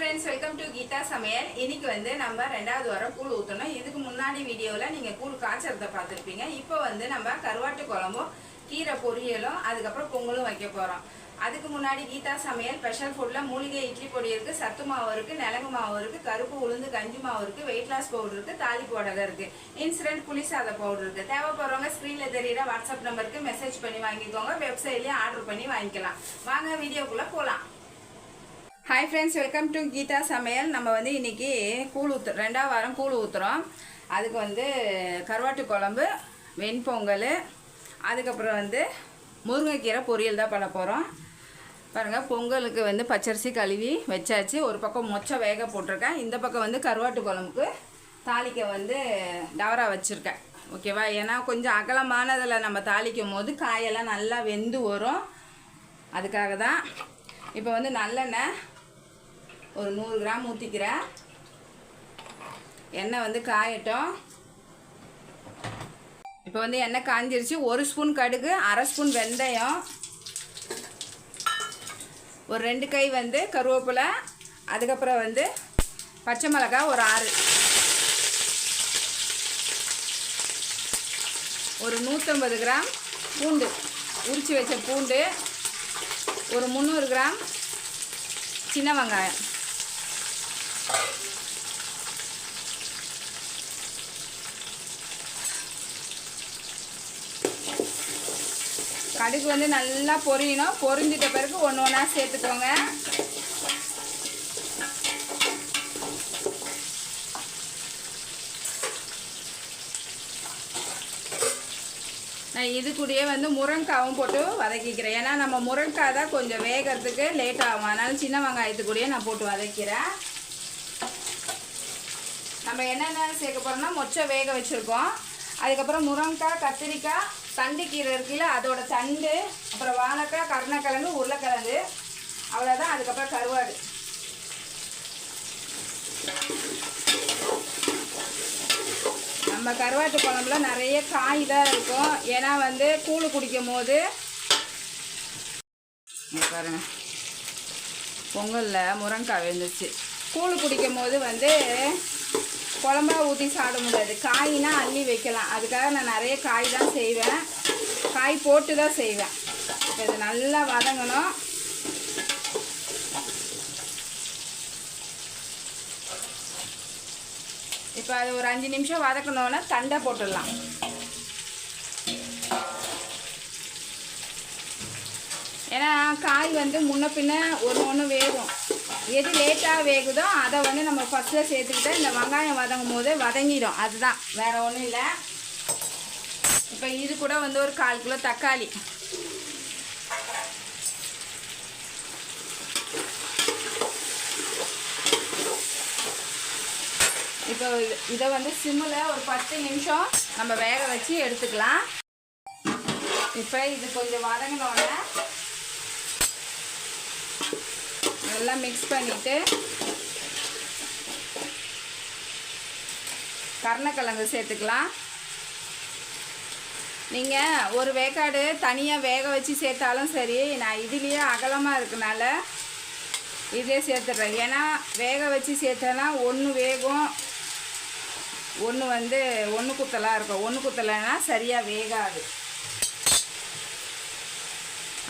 Friends welcome to Geetha சமையல் இன்னைக்கு வந்து நம்ம ரெண்டாவது வாரம் கூழ் ஊற்றணும் இதுக்கு முன்னாடி வீடியோவில் நீங்கள் கூழ் காய்ச்சறத பார்த்துருப்பீங்க. இப்போ வந்து நம்ம கருவாட்டு குழம்பும் கீரை பொரியலும் அதுக்கப்புறம் பொங்கலும் வைக்க போகிறோம் அதுக்கு முன்னாடி கீதா சமையல் ஸ்பெஷல் ஃபுட்டில் மூலிகை இட்லி பொடி இருக்குது சத்து மாவு இருக்குது நிலங்கு மாவு இருக்குது கருப்பு உளுந்து கஞ்சி மாவு இருக்குது வெயிட் லாஸ் பவுடர் இருக்குது தாலிப்பு வடகை இருக்குது இன்சிடென்ட் புளிசாத பவுடர் இருக்குது தேவைப்படுறவங்க ஸ்க்ரீனில் தெரியிற வாட்ஸ்அப் நம்பருக்கு மெசேஜ் பண்ணி வாங்கிக்கோங்க. வெப்சைட்லேயே ஆர்டர் பண்ணி வாங்கிக்கலாம். வாங்க வீடியோக்குள்ளே போகலாம் hi friends welcome to Geetha Samayal நம்ம வந்து இன்றைக்கி கூழ் ஊற்று ரெண்டாவது வாரம் கூழ் ஊற்றுறோம் அதுக்கு வந்து கருவாட்டு குழம்பு வெண்பொங்கல் அதுக்கப்புறம் வந்து முருங்கைக்கீரை பொரியல் தான் பண்ண போகிறோம் பாருங்கள் பொங்கலுக்கு வந்து பச்சரிசி கழுவி வச்சாச்சு. ஒரு பக்கம் மொச்சை வேக போட்டிருக்கேன். இந்த பக்கம் வந்து கருவாட்டு குழம்புக்கு தாளிக்க வந்து டவரா வச்சுருக்கேன். ஓகேவா? ஏன்னா கொஞ்சம் அகலமானதில் நம்ம தாளிக்கும் போது காயெல்லாம் நல்லா வெந்து வரும். அதுக்காக தான். இப்போ வந்து நல்லெண்ணெய் ஒரு நூறு கிராம் ஊற்றிக்கிறேன் எண்ணெய் வந்து காயட்டும். இப்போ வந்து எண்ணெய் காஞ்சிருச்சு. ஒரு ஸ்பூன் கடுகு அரை ஸ்பூன் வெந்தயம். ஒரு ரெண்டு கை வந்து கருவேப்பிலை. அதுக்கப்புறம் வந்து பச்சை மிளகாய் ஒரு ஆறு. ஒரு நூற்றம்பது கிராம் பூண்டு. உரித்து வச்ச பூண்டு. ஒரு முந்நூறு கிராம் சின்ன வெங்காயம். கடுகு வந்து நல்லா பொரியணும். பொரிஞ்சிட்ட பிறகு ஒன்று ஒன்றா சேர்த்துக்கோங்க. நான் இது கூடயே வந்து முருங்காவும் போட்டு வதக்கிக்கிறேன். ஏன்னா நம்ம முருங்காய் தான் கொஞ்சம் வேகிறதுக்கு லேட் ஆகும். அதனால சின்ன வெங்காயத்து கூடயே நான் போட்டு வதக்கிறேன். நம்ம என்னென்ன சேர்க்க போகிறோம்னா மொச்சை வேக வச்சுருக்கோம். அதுக்கப்புறம் முருங்கக்காய் கத்திரிக்காய் தண்டு கீரை இருக்குல்ல அதோட தண்டு அப்புறம் வாழைக்காய் கருணக்கிழங்கு உருளைக்கிழங்கு. அவ்வளோதான் அதுக்கப்புறம் கருவாடு. நம்ம கருவாட்டு குழம்புல நிறைய காய் தான் இருக்கும். ஏன்னா வந்து கூழ் குடிக்கும் போது பாருங்கள் பொங்கலில் முருங்கக்காய் வெந்துச்சு கூழ் குடிக்கும் போது வந்து குழம்பா ஊற்றி சாப்பிட முடியாது. காய்னா அள்ளி வைக்கலாம். அதுக்காக நான் நிறைய காய் தான் செய்வேன். காய் போட்டு தான் செய்வேன். இப்போ இது நல்லா வதங்கணும். இப்போ அது ஒரு அஞ்சு நிமிஷம் வதக்கணுன்னா தண்டை போட்டுடலாம். ஏன்னா காய் வந்து முன்ன பின்ன ஒரு ஒன்று வேகும். எது லேட்டாக வேகுதோ அதை வந்து நம்ம ஃபஸ்ட்டில் சேர்த்துக்கிட்டு இந்த வெங்காயம் வதங்கும் போது வதங்கிடும். அதுதான். வேறு ஒன்றும் இல்லை. இப்போ இது கூட வந்து ஒரு கால் கிலோ தக்காளி. இப்போ இது- இதை வந்து சிம்மில் ஒரு பத்து நிமிஷம் நம்ம வேக வச்சு எடுத்துக்கலாம். இப்போ இது கொஞ்சம் வதங்கினோடனே நல்லா மிக்ஸ் பண்ணிவிட்டு கருணக்கிழங்கு சேர்த்துக்கலாம். நீங்கள் ஒரு வேக்காடு தனியாக வேக வச்சு சேர்த்தாலும் சரி நான் இதுலேயே அகலமாக இருக்கனால இதே சேர்த்துட்றேன். ஏன்னா வேக வச்சு சேர்த்தேன்னா ஒன்று வேகும் ஒன்று வந்து ஒன்று குத்தலாக இருக்கும். ஒன்று குத்தலைன்னா சரியாக வேகாது.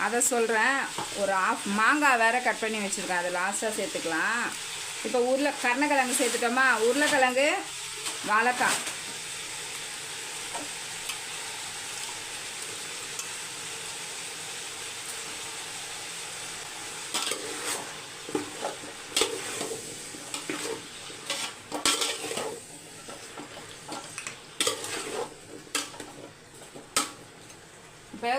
அதை சொல்கிறேன் ஒரு ஆஃப் மாங்காய் வேறு கட் பண்ணி வச்சுருக்கேன். அதை லாஸ்ட்டாக சேர்த்துக்கலாம். இப்போ உருளை கருணக்கிழங்கு சேர்த்துட்டோமா? உருளைக்கிழங்கு வாழைக்காய். இப்போ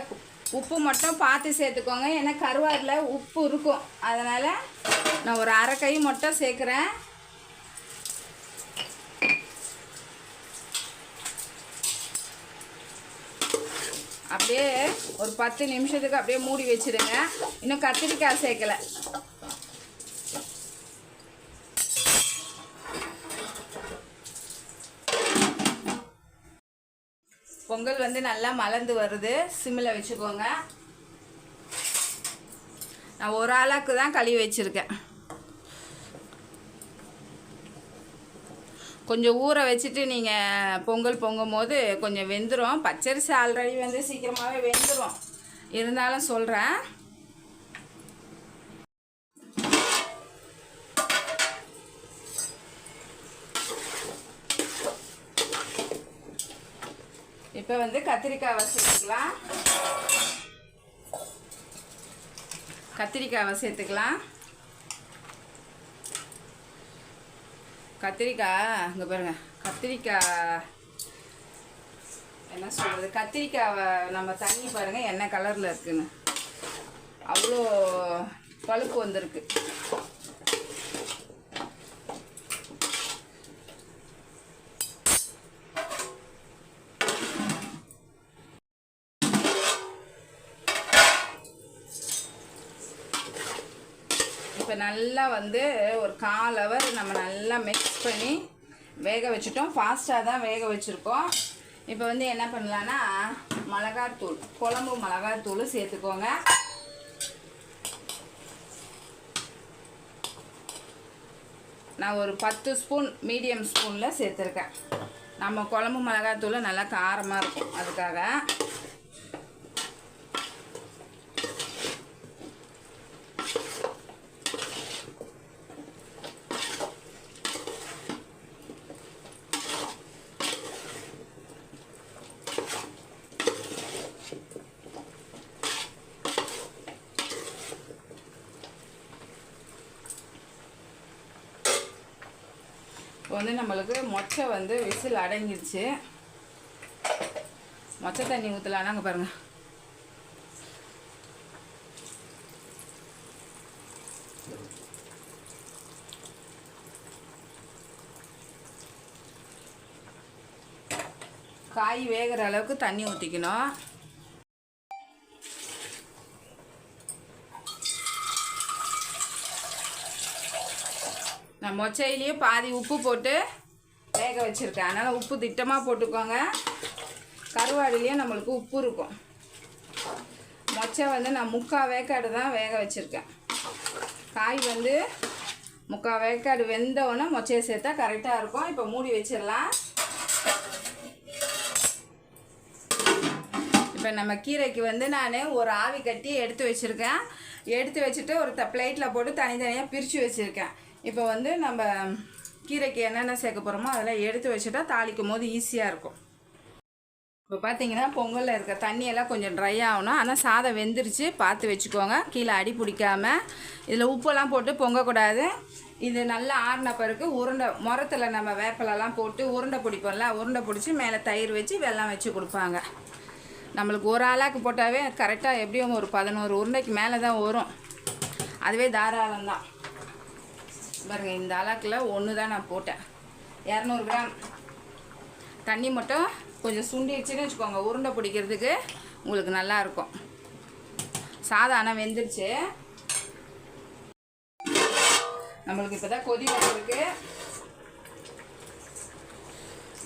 உப்பு மட்டும் பார்த்து சேர்த்துக்கோங்க. ஏன்னா கருவாடில் உப்பு இருக்கும். அதனால் நான் ஒரு அரை கை மட்டும் சேர்க்குறேன். அப்படியே ஒரு பத்து நிமிஷத்துக்கு அப்படியே மூடி வச்சுருங்க. இன்னும் கத்திரிக்காய் சேர்க்கலை. பொங்கல் வந்து நல்லா மலர்ந்து வருது. சிம்மில் வச்சுக்கோங்க. நான் ஒரு ஆளாக்கு தான் கழுவி வச்சுருக்கேன். கொஞ்சம் ஊற வச்சுட்டு நீங்கள் பொங்கல் பொங்கும் போது கொஞ்சம் வெந்துடும் பச்சரிசி ஆல்ரெடி வந்து சீக்கிரமாகவே வெந்துடும் இருந்தாலும் சொல்கிறேன் இப்போ வந்து கத்திரிக்காய் சேர்த்துக்கலாம் கத்திரிக்காவை சேர்த்துக்கலாம் கத்திரிக்காய் இங்கே பாருங்கள் கத்திரிக்காய் என்ன சொல்கிறது கத்திரிக்காவை நம்ம தண்ணி பாருங்கள் என்ன கலரில் இருக்குதுன்னு அவ்வளோ பழுப்பு வந்திருக்கு. நல்லா வந்து ஒரு கால் ஹவர் நம்ம நல்லா மிக்ஸ் பண்ணி வேக வச்சுட்டோம். ஃபாஸ்ட்டாக தான் வேக வச்சுருக்கோம். இப்போ வந்து என்ன பண்ணலான்னா மிளகாத்தூள் குழம்பு மிளகாத்தூள் சேர்த்துக்கோங்க. நான் ஒரு பத்து ஸ்பூன் மீடியம் ஸ்பூனில் சேர்த்துருக்கேன். நம்ம குழம்பு மிளகாத்தூள் நல்லா காரமாக இருக்கும். அதுக்காக வந்து நம்மளுக்கு மொச்சை வந்து விசில் அடங்கிடுச்சு மொச்சை தண்ணி ஊற்றலானாங்க பாருங்க. காய் வேகிற அளவுக்கு தண்ணி ஊற்றிக்கணும் நான் மொச்சையிலேயே பாதி உப்பு போட்டு வேக வச்சுருக்கேன். அதனால் உப்பு திட்டமாக போட்டுக்கோங்க. கருவாடுலேயும் நம்மளுக்கு உப்பு இருக்கும். மொச்சை வந்து நான் முக்கால் வேக்காடு தான் வேக வச்சுருக்கேன். காய் வந்து முக்கால் வேக்காடு வெந்தவொன்னே மொச்சையை சேர்த்தா கரெக்டாக இருக்கும். இப்போ மூடி வச்சிடலாம். இப்போ நம்ம கீரைக்கு வந்து நான் ஒரு ஆவி கட்டி எடுத்து வச்சுருக்கேன். எடுத்து வச்சுட்டு ஒரு த பிளேட்டில் போட்டு தனித்தனியாக பிரித்து வச்சுருக்கேன். இப்போ வந்து நம்ம கீரைக்கு என்னென்ன சேர்க்க போகிறோமோ அதெல்லாம் எடுத்து வச்சுட்டா தாளிக்கும் போது ஈஸியாக இருக்கும். இப்போ பார்த்தீங்கன்னா பொங்கலில் இருக்க தண்ணியெல்லாம் கொஞ்சம் ட்ரை ஆகணும். ஆனால் சாதம் வெந்துருச்சு. பார்த்து வச்சுக்கோங்க. கீழே அடி பிடிக்காம. இதில் உப்பெல்லாம் போட்டு பொங்கக்கூடாது. இது நல்லா ஆறின பிறகு உருண்டை முரத்தில் நம்ம வேப்பிலெல்லாம் போட்டு உருண்டை பிடிப்போம்ல உருண்டை பிடிச்சி மேலே தயிர் வச்சு வெள்ளம் வச்சு கொடுப்பாங்க. நம்மளுக்கு ஒரு ஆளாக்கு போட்டாவே கரெக்டாக எப்படியும் ஒரு பதினோரு உருண்டைக்கு மேலே தான் வரும். அதுவே தாராளம் பாருங்கள் இந்த அலாக்கில் ஒன்று தான் நான் போட்டேன். இரநூறு கிராம். தண்ணி மட்டும் கொஞ்சம் சுண்டிடுச்சுன்னு வச்சுக்கோங்க. உருண்டை பிடிக்கிறதுக்கு உங்களுக்கு நல்லா இருக்கும். வெந்துருச்சு. நம்மளுக்கு இப்போ தான் கொதி வந்துருக்கு.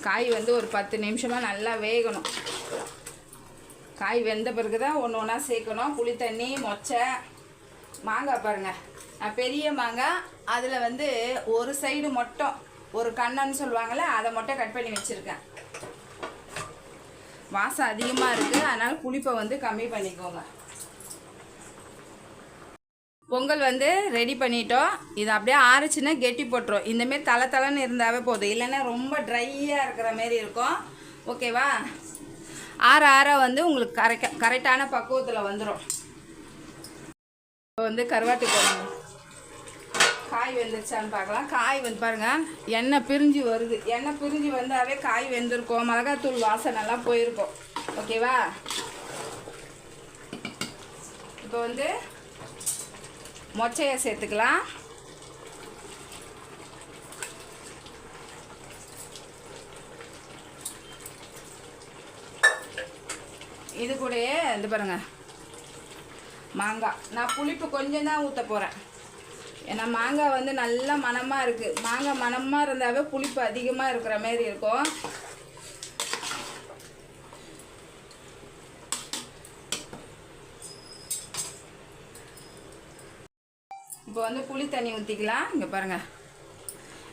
காய் வந்து ஒரு பத்து நிமிஷமாக நல்லா வேகணும். காய் வெந்த பிறகு தான் ஒன்று ஒன்றா சேர்க்கணும். புளி தண்ணி மொச்சை மாங்காய் பாருங்கள் பெரிய மாங்காய் அதில் வந்து ஒரு சைடு மட்டும் ஒரு கண்ணன்னு சொல்லுவாங்கள்ல அதை மட்டும் கட் பண்ணி வச்சுருக்கேன். வாசம் அதிகமாக இருக்குது அதனால் புளிப்பை வந்து கம்மி பண்ணிக்கோங்க. பொங்கல் வந்து ரெடி பண்ணிட்டோம். இது அப்படியே ஆறுச்சுன்னா கெட்டி போட்டுரும். இந்தமாரி தலை தலைன்னு இருந்தாவே போதும். இல்லைன்னா ரொம்ப ட்ரையாக இருக்கிற மாரி இருக்கும். ஓகேவா ஆற ஆற வந்து உங்களுக்கு கரெக்டாக கரெக்டான பக்குவத்தில் வந்துடும் இப்போ வந்து கருவாட்டு குழம்பு. காய் வெந்துருச்சான்னு பார்க்கலாம். காய் வந்து பாருங்கள் எண்ணெய் பிரிஞ்சு வருது. எண்ணெய் பிரிஞ்சு வந்தாவே காய் வெந்திருக்கும். மிளகாத்தூள் வாசனைலாம் போயிருக்கும். ஓகேவா இப்போ வந்து மொச்சையை சேர்த்துக்கலாம். இது கூடயே இது பாருங்க மாங்காய். நான் புளிப்பு கொஞ்சம் தான் ஊற்ற போகிறேன் ஏன்னா மாங்காய் வந்து நல்லா மனமாக இருக்குது மாங்காய் மனமாக இருந்தாவே புளிப்பு அதிகமாக இருக்கிற மாரி இருக்கும். இப்போ வந்து புளி தண்ணி ஊற்றிக்கலாம் இங்கே பாருங்கள்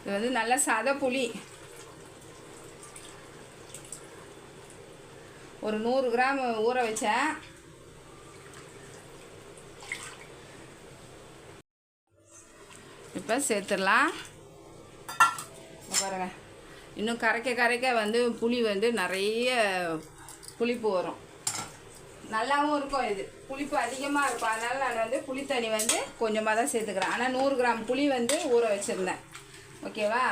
இது வந்து நல்ல சத புளி. ஒரு நூறு கிராம் ஊற வச்சேன். இப்போ சேர்த்துடலாம். பாருங்க. இன்னும் கரைக்க கரைக்க வந்து புளி வந்து நிறைய புளிப்பு வரும். நல்லாவும் இருக்கும் இது. புளிப்பு அதிகமாக இருக்கும். அதனால் நான் வந்து புளித்தண்ணி வந்து கொஞ்சமாக தான் சேர்த்துக்கிறேன். ஆனால் நூறு கிராம் புளி வந்து ஊற வச்சுருந்தேன். ஓகேவா?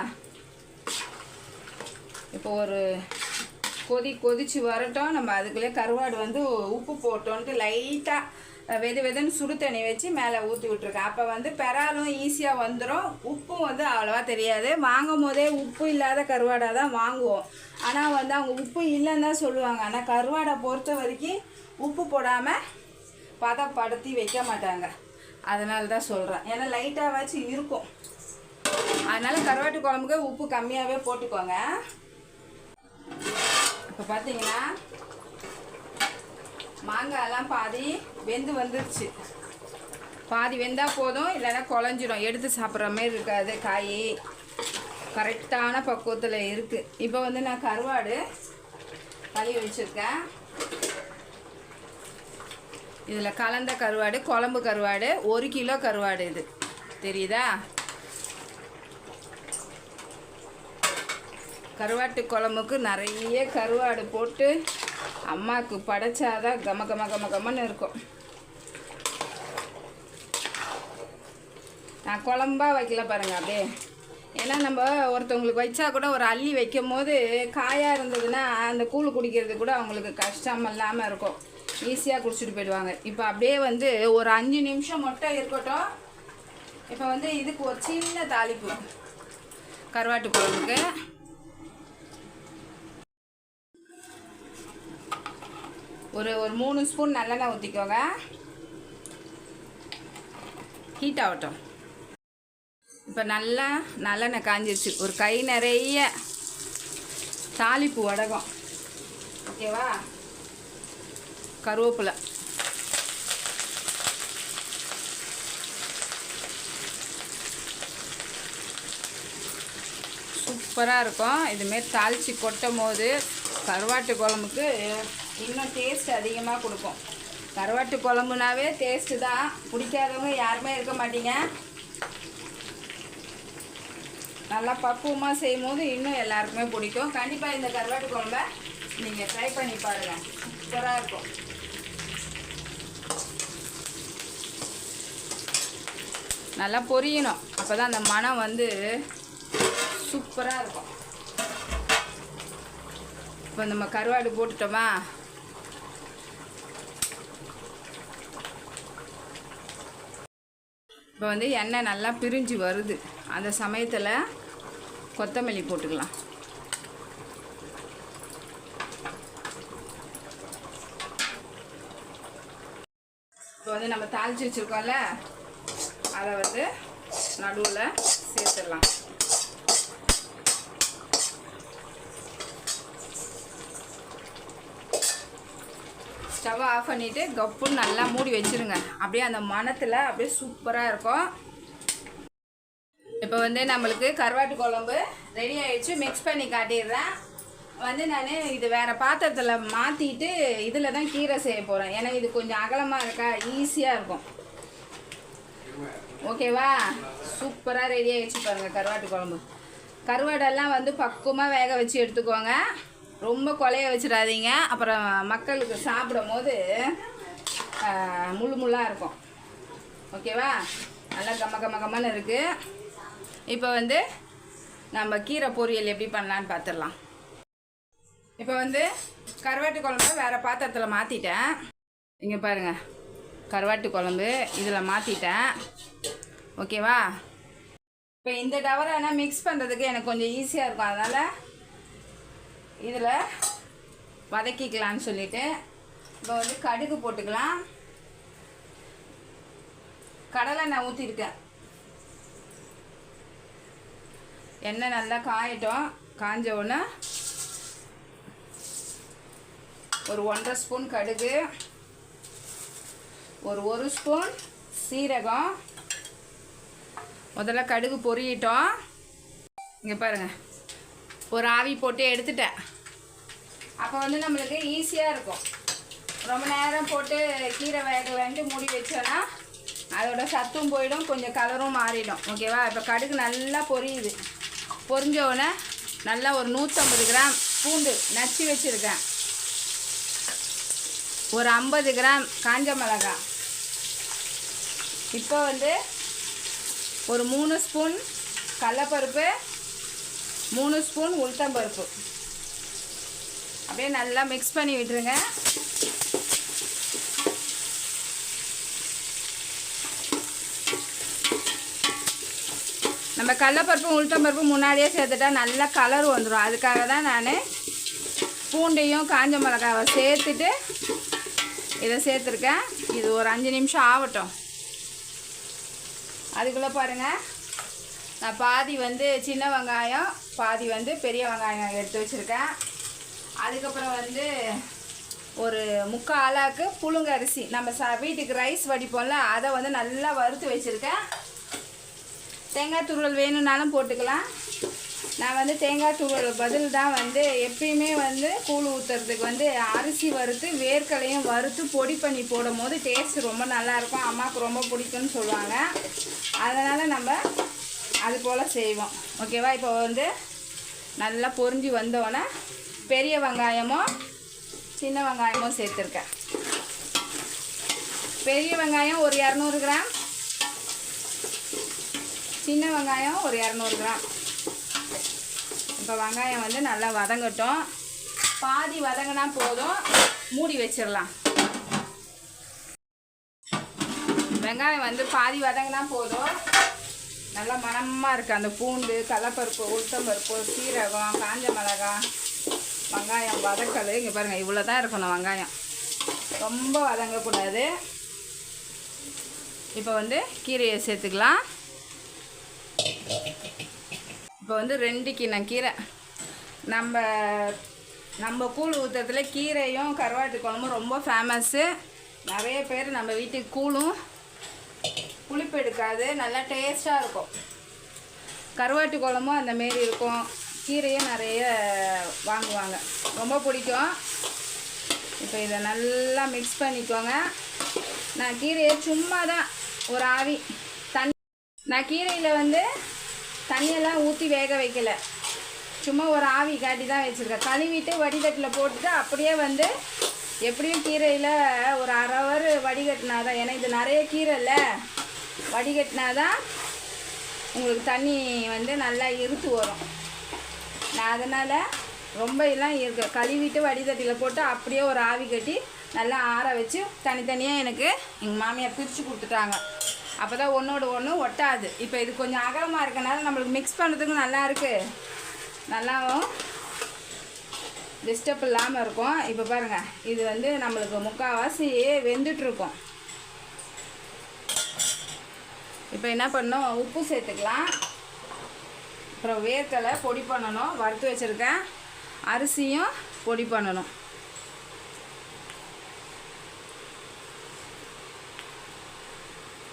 இப்போ ஒரு கொதி கொதிச்சு வரட்டும். நம்ம அதுக்குள்ளே கருவாடு வந்து உப்பு போட்டோன்ட்டு லைட்டாக வெது வெதுன்னு சுடு தண்ணி வச்சு மேலே ஊற்றி விட்ருக்கேன் அப்போ வந்து பெறாலும் ஈஸியாக வந்துடும் உப்பும் வந்து அவ்வளோவா தெரியாது. வாங்கும் போதே உப்பு இல்லாத கருவாடாக தான் வாங்குவோம். ஆனால் வந்து அவங்க உப்பு இல்லைன்னு தான் சொல்லுவாங்க. ஆனால் கருவாடை பொறுத்த வரைக்கும் உப்பு போடாமல் பதப்படுத்தி வைக்க மாட்டாங்க. அதனால தான் சொல்கிறேன் ஏன்னா லைட்டாகவாச்சும் இருக்கும். அதனால் கருவாட்டு குழம்புக்கு உப்பு கம்மியாகவே போட்டுக்கோங்க. இப்போ பார்த்தீங்கன்னா மாங்காயெல்லாம் பாதி வெந்து வந்துருச்சு. பாதி வெந்தால் போதும் இல்லைன்னா குழஞ்சிடும் எடுத்து சாப்பிட்ற மாதிரி இருக்காது காய். கரெக்டான பக்குவத்தில் இருக்குது இப்போ வந்து நான் கருவாடு கழுவி வச்சுருக்கேன். இதில் கலந்த கருவாடு குழம்பு கருவாடு ஒரு கிலோ கருவாடு இது. தெரியுதா? கருவாட்டு குழம்புக்கு நிறைய கருவாடு போட்டு அம்மாவுக்கு படைச்சாதான் கம கம கம கமன்னு இருக்கும். நான் குழம்பா வைக்கல பாருங்க அப்படியே. ஏன்னா நம்ம ஒருத்தவங்களுக்கு வச்சா கூட ஒரு அள்ளி வைக்கும் போது காயாக இருந்ததுன்னா அந்த கூழ் குடிக்கிறது கூட அவங்களுக்கு கஷ்டம் இல்லாமல் இருக்கும். ஈஸியாக குடிச்சிட்டு போயிடுவாங்க. இப்போ அப்படியே வந்து ஒரு அஞ்சு நிமிஷம் மட்டும் இருக்கட்டும். இப்போ வந்து இதுக்கு ஒரு சின்ன தாளிப்பு. கருவாட்டு குழம்புக்கு ஒரு ஒரு மூணு ஸ்பூன் நல்லெண்ணெய் ஊற்றிக்கோங்க ஹீட் ஆகட்டும். இப்போ நல்லா நல்லெண்ணெய் காஞ்சிருச்சு. ஒரு கை நிறைய தாளிப்பு வடகம். ஓகேவா கருவேப்பிலை. சூப்பராக இருக்கும். இதுமாரி தாளித்து கொட்டும் போது கருவாட்டு குழம்புக்கு இன்னும் டேஸ்ட் அதிகமாக கொடுக்கும். கருவாட்டு குழம்புனாவே டேஸ்ட்டு தான். பிடிக்காதவங்க யாருமே இருக்க மாட்டீங்க. நல்லா பக்குவமாக செய்யும் போது இன்னும் எல்லாருக்குமே பிடிக்கும். கண்டிப்பாக இந்த கருவாட்டு குழம்ப நீங்கள் ட்ரை பண்ணி பாருங்கள் சூப்பராக இருக்கும். நல்லா பொரியணும். அப்போ தான் அந்த மனம் வந்து சூப்பராக இருக்கும். இப்போ நம்ம கருவாடு போட்டுட்டோமா? இப்போ வந்து எண்ணெய் நல்லா பிரிஞ்சு வருது. அந்த சமயத்தில் கொத்தமல்லி போட்டுக்கலாம். இப்போ வந்து நம்ம தாளிச்சு வச்சுருக்கோம்ல அதை வந்து நடுவில் சேர்த்துடலாம். ஸ்டவ் ஆஃப் பண்ணிவிட்டு கப்புன்னு நல்லா மூடி வச்சிருங்க. அப்படியே அந்த மணத்தில் அப்படியே சூப்பராக இருக்கும். இப்போ வந்து நம்மளுக்கு கருவாட்டு குழம்பு ரெடி ஆகிடுச்சு மிக்ஸ் பண்ணி காட்டிடுறேன். வந்து நான் இது வேறு பாத்திரத்தில் மாற்றிட்டு இதில் தான் கீரை செய்ய போகிறேன் ஏன்னா இது கொஞ்சம் அகலமாக இருக்கா ஈஸியாக இருக்கும். ஓகேவா சூப்பராக ரெடி ஆகிடுச்சு பாருங்கள் கருவாட்டு குழம்பு. கருவாடெல்லாம் வந்து பக்குவமாக வேக வச்சு எடுத்துக்கோங்க. ரொம்ப கொலைய வச்சிடாதீங்க. அப்புறம் மக்களுக்கு சாப்பிடும் போது முள் முள்ளாக இருக்கும். ஓகேவா? நல்லா கம்ம கம்ம கம்மன்னு இருக்குது இப்போ வந்து நம்ம கீரை பொரியல் எப்படி பண்ணலான்னு பார்த்துடலாம் இப்போ வந்து கருவாட்டு குழம்பு வேறு பாத்திரத்தில் மாற்றிட்டேன் இங்கே பாருங்கள் கருவாட்டு குழம்பு இதில் மாற்றிட்டேன் ஓகேவா? இப்போ இந்த டவரை ஆனால் மிக்ஸ் பண்ணுறதுக்கு எனக்கு கொஞ்சம் ஈஸியாக இருக்கும். அதனால் இதில் வதக்கிக்கலான்னு சொல்லிட்டு இப்போ வந்து கடுகு போட்டுக்கலாம். கடலை நான் ஊற்றிருக்கேன் எண்ணெய் நல்லா காயட்டும். காஞ்ச உடனே ஒரு ஒன்றரை ஸ்பூன் கடுகு ஒரு ஒரு ஸ்பூன் சீரகம். முதல்ல கடுகு பொரியட்டும். இங்கே பாருங்கள் ஒரு ஆவி போட்டு எடுத்துட்டேன். அப்போ வந்து நம்மளுக்கு ஈஸியாக இருக்கும். ரொம்ப நேரம் போட்டு கீரை வேகலன்ட்டு மூடி வச்சோன்னா அதோட சத்தும் போயிடும் கொஞ்சம் கலரும் மாறிடும். ஓகேவா இப்போ கடுகு நல்லா பொரியுது. பொரிஞ்ச உடனே நல்லா ஒரு நூற்றம்பது கிராம் பூண்டு நச்சு வச்சுருக்கேன். ஒரு ஐம்பது கிராம் காஞ்ச மிளகாய் இப்போ வந்து ஒரு மூணு ஸ்பூன் கடலப்பருப்பு மூணு ஸ்பூன் உளுத்தம்பருப்பு அப்படியே நல்லா மிக்ஸ் பண்ணி விட்டுருங்க. நம்ம கடலப்பருப்பு உளுத்தம்பருப்பும் முன்னாடியே சேர்த்துட்டா நல்லா கலர் வந்துடும் அதுக்காக தான் நான் பூண்டையும் காஞ்ச மிளகாவை சேர்த்துட்டு இதை சேர்த்துருக்கேன். இது ஒரு அஞ்சு நிமிஷம் ஆகட்டும். அதுக்குள்ளே பாருங்கள் நான் பாதி வந்து சின்ன வெங்காயம் பாதி வந்து பெரிய வெங்காயம் எடுத்து வச்சுருக்கேன். அதுக்கப்புறம் வந்து ஒரு முக்கால் ஆளாக்கு புழுங்க அரிசி. நம்ம ச வீட்டுக்கு ரைஸ் வடிப்போம்ல அதை வந்து நல்லா வறுத்து வச்சுருக்கேன். தேங்காய் துருவல் வேணும்னாலும் போட்டுக்கலாம். நான் வந்து தேங்காய் துருவல் பதில் தான் வந்து எப்பயுமே வந்து கூழ் ஊற்றுறதுக்கு வந்து அரிசி வறுத்து வேர்க்கலையும் வறுத்து பொடி பண்ணி போடும் போது டேஸ்ட் ரொம்ப நல்லாயிருக்கும் அம்மாவுக்கு ரொம்ப பிடிக்கும்னு சொல்லுவாங்க. அதனால் நம்ம அது போல் செய்வோம் ஓகேவா இப்போ வந்து நல்லா பொரிஞ்சு வந்தோடனே பெரிய வெங்காயமும் சின்ன வெங்காயமும் சேர்த்துருக்கேன். பெரிய வெங்காயம் ஒரு இரநூறு கிராம். சின்ன வெங்காயம் ஒரு இரநூறு கிராம். இப்போ வெங்காயம் வந்து நல்லா வதங்கட்டும். பாதி வதங்கினா போதும். மூடி வச்சிடலாம். வெங்காயம் வந்து பாதி வதங்கினா போதும். நல்லா மணமாக இருக்குது அந்த பூண்டு கடலப்பருப்பு உளுத்தம்பருப்பு சீரகம் காஞ்ச மிளகாய் வெங்காயம் வதக்கல். இங்கே பாருங்கள் இவ்வளோ தான் இருக்கணும் வெங்காயம். ரொம்ப வதங்கக்கூடாது. இப்போ வந்து கீரையை சேர்த்துக்கலாம். இப்போ வந்து ரெண்டு கிண்ணம் கீரை. நம்ம நம்ம கூழ் ஊற்றுறதுல கீரையும் கருவாட்டு குழம்பும் ரொம்ப ஃபேமஸ்ஸு நிறைய பேர் நம்ம வீட்டுக்கு கூழும் புளிப்பு எடுக்காது நல்லா டேஸ்ட்டாக இருக்கும். கருவாட்டு குழம்பும் அந்த மாரி இருக்கும். கீரையும் நிறைய வாங்குவாங்க. ரொம்ப பிடிக்கும். இப்போ இதை நல்லா மிக்ஸ் பண்ணிக்கோங்க. நான் கீரையை சும்மா தான் ஒரு ஆவி தண்ணி நான் கீரையில் வந்து தண்ணியெல்லாம் ஊற்றி வேக வைக்கல. சும்மா ஒரு ஆவி காட்டி தான் வச்சுருக்கேன். கழுவிட்டு வடிகட்டில் போட்டுட்டு அப்படியே வந்து எப்படியும் கீரையில் ஒரு அரை ஹவர் வடிகட்டினா தான் ஏன்னா இது நிறைய கீரை இல்லை. வடிகட்டினா தான் உங்களுக்கு தண்ணி வந்து நல்லா இருத்து வரும். நான் அதனால் ரொம்ப எல்லாம் இருக்க கழுவிட்டு வடிதட்டியில் போட்டு அப்படியே ஒரு ஆவி கட்டி நல்லா ஆற வச்சு தனித்தனியாக எனக்கு எங்கள் மாமியார் பிரித்து கொடுத்துட்டாங்க. அப்போ தான் ஒன்றோட ஒன்று ஒட்டாது. இப்போ இது கொஞ்சம் அகலமாக இருக்கனால நம்மளுக்கு மிக்ஸ் பண்ணுறதுக்கு நல்லா இருக்குது நல்லாவும் டிஸ்டர்ப் இல்லாமல் இருக்கும். இப்போ பாருங்கள் இது வந்து நம்மளுக்கு முக்கால்வாசி வெந்துட்டுருக்கும் இப்போ என்ன பண்ணணும்? உப்பு சேர்த்துக்கலாம். அப்புறம் வேர்க்கலை பொடி பண்ணணும். வறுத்து வச்சுருக்கேன் அரிசியும் பொடி பண்ணணும்.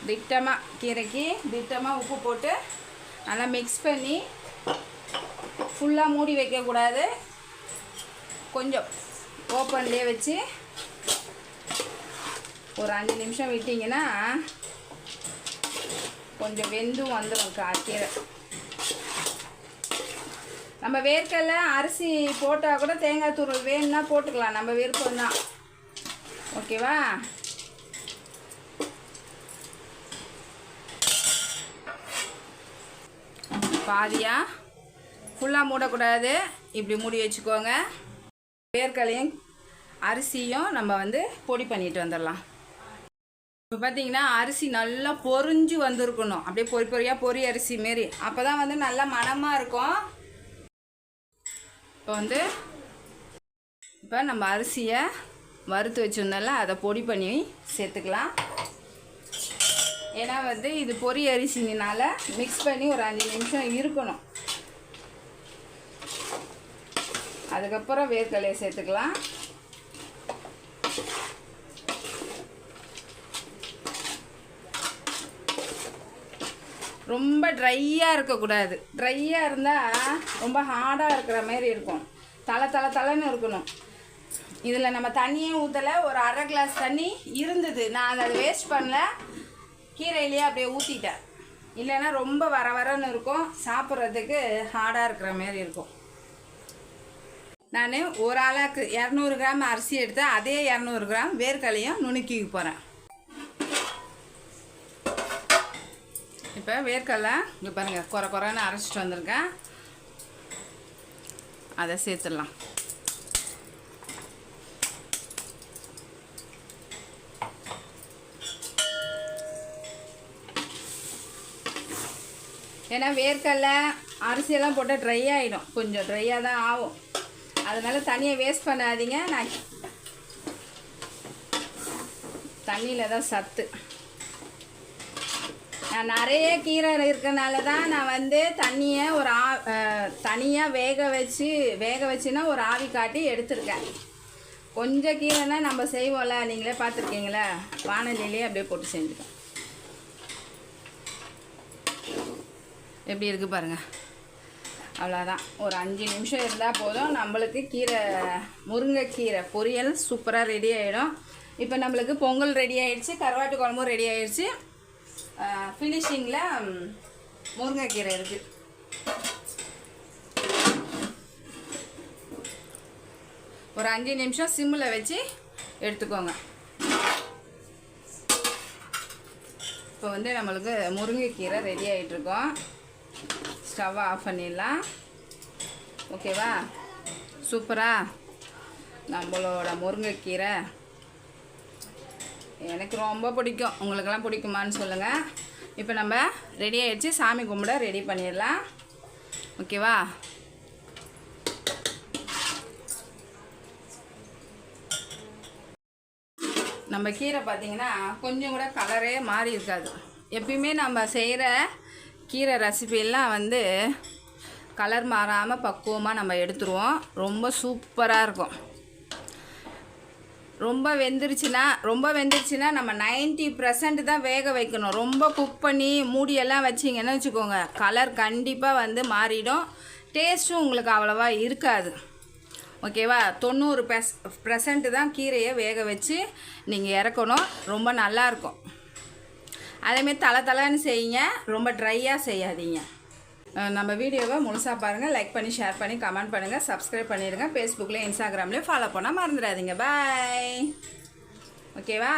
திட்டமாக கீரைக்கு திட்டமாக உப்பு போட்டு நல்லா மிக்ஸ் பண்ணி ஃபுல்லாக மூடி வைக்கக்கூடாது கொஞ்சம் ஓப்பன்லேயே வச்சு ஒரு அஞ்சு நிமிஷம் விட்டிங்கன்னா கொஞ்சம் வெந்தும் வந்துடும் கா கீரை. நம்ம வேர்க்கடல அரிசி போட்டால் கூட தேங்காய் தூள் வேணும்னா போட்டுக்கலாம். நம்ம விருப்பம் தான். ஓகேவா? பாதியாக ஃபுல்லாக மூடக்கூடாது. இப்படி மூடி வச்சுக்கோங்க. வேர்க்கடலையும் அரிசியும் நம்ம வந்து பொடி பண்ணிட்டு வந்துடலாம். இப்போ பார்த்தீங்கன்னா அரிசி நல்லா பொரிஞ்சு வந்திருக்கணும். அப்படியே பொறி பொறியாக பொறி அரிசி மாரி. அப்போ தான் வந்து நல்லா மணமாக இருக்கும். இப்போ வந்து இப்போ நம்ம அரிசியை வறுத்து வச்சுருந்தோம்ல அதை பொடி பண்ணி சேர்த்துக்கலாம். ஏன்னா வந்து இது பொறி அரிசினால மிக்ஸ் பண்ணி ஒரு அஞ்சு நிமிஷம் இருக்கணும். அதுக்கப்புறம் வேர்க்கலையை சேர்த்துக்கலாம். ரொம்ப ட்ரையாக இருக்கக்கூடாது. ட்ரையாக இருந்தால் ரொம்ப ஹார்டாக இருக்கிற மாதிரி இருக்கும். தலை தலை தலைன்னு இருக்கணும். இதில் நம்ம தண்ணியே ஊற்றலை ஒரு அரை கிளாஸ் தண்ணி இருந்தது. நான் அதை வேஸ்ட் பண்ணல. கீரையிலேயே அப்படியே ஊற்றிட்டேன் இல்லைன்னா ரொம்ப வர வரன்னு இருக்கும். சாப்பிட்றதுக்கு ஹார்டாக இருக்கிற மாதிரி இருக்கும். நான் ஒரு ஆளாக்கு இரநூறு கிராம் அரிசி எடுத்து அதே இரநூறு கிராம் வேர்க்கடலையும் நுணுக்கி போகிறேன் இப்போ வேர்க்கடலை இங்கே பாருங்கள் குறை குறைன்னு அரைச்சிட்டு வந்திருக்கேன். அதை சேர்த்துடலாம். ஏன்னா வேர்க்கடலை அரிசியெல்லாம் போட்டால் ட்ரை ஆகிடும் கொஞ்சம் ட்ரையாக தான் ஆகும். அதனால் தண்ணியை வேஸ்ட் பண்ணாதீங்க. நான் தண்ணியில் தான் சத்து. நான் நிறைய கீரை இருக்கனால தான் நான் வந்து தண்ணியை ஒரு ஆ தனியாக வேக வச்சு வேக வச்சுன்னா ஒரு ஆவி காட்டி எடுத்திருக்கேன். கொஞ்சம் கீரைனா நம்ம செய்வோம்ல நீங்களே பார்த்துருக்கீங்களா? வானலிலேயே அப்படியே போட்டு செஞ்சுக்கோம் எப்படி இருக்குது பாருங்கள் அவ்வளோதான் ஒரு அஞ்சு நிமிஷம் இருந்தால் போதும். நம்மளுக்கு கீரை முருங்கைக்கீரை பொரியல் சூப்பராக ரெடி ஆகிடும் இப்போ நம்மளுக்கு பொங்கல் ரெடி ஆகிடுச்சு கருவாட்டு குழம்பும் ரெடி ஆகிடுச்சு ஃபினிஷிங்கில் முருங்கைக்கீரை இருக்குது ஒரு அஞ்சு நிமிஷம் சிம்மில் வச்சு எடுத்துக்கோங்க. இப்போ வந்து நம்மளுக்கு முருங்கைக்கீரை ரெடி ஆகிட்டுருக்கோம் ஸ்டவ் ஆஃப் பண்ணிடலாம். ஓகேவா சூப்பராக நம்மளோட முருங்கைக்கீரை. எனக்கு ரொம்ப பிடிக்கும். உங்களுக்கெல்லாம் பிடிக்குமான்னு சொல்லுங்கள் இப்போ நம்ம ரெடி ஆகிடுச்சு சாமி கும்பிட ரெடி பண்ணிடலாம். ஓகேவா? நம்ம கீரை பார்த்திங்கன்னா கொஞ்சம் கூட கலரே மாறி இருக்காது. எப்பயுமே நம்ம செய்கிற கீரை ரெசிபியெல்லாம் வந்து கலர் மாறாமல் பக்குவமாக நம்ம எடுத்துருவோம். ரொம்ப சூப்பராக இருக்கும். ரொம்ப வெந்துருச்சுன்னா ரொம்ப வெந்துருச்சுன்னா நம்ம நைன்ட்டி பர்சன்ட் தான் வேக வைக்கணும். ரொம்ப குக் பண்ணி மூடியெல்லாம் வச்சிங்கன்னு வச்சுக்கோங்க கலர் கண்டிப்பாக வந்து மாறிடும். டேஸ்ட்டும் உங்களுக்கு அவ்வளோவா இருக்காது. ஓகேவா தொண்ணூறு பெஸ் ப்ரெசண்ட்டு தான் கீரையை வேக வச்சு நீங்கள் இறக்கணும். ரொம்ப நல்லாயிருக்கும் அதேமாரி தலை தலைன்னு செய்யுங்க. ரொம்ப ட்ரையாக செய்யாதீங்க. நம்ம வீடியோவை முழுசாக பாருங்கள் லைக் பண்ணி ஷேர் பண்ணி கமெண்ட் பண்ணுங்கள் சப்ஸ்கிரைப் பண்ணிடுங்க ஃபேஸ்புக்லேயும் இன்ஸ்டாகிராம்லேயும் ஃபாலோ பண்ணால் மறந்துடாதீங்க. பாய் ஓகேவா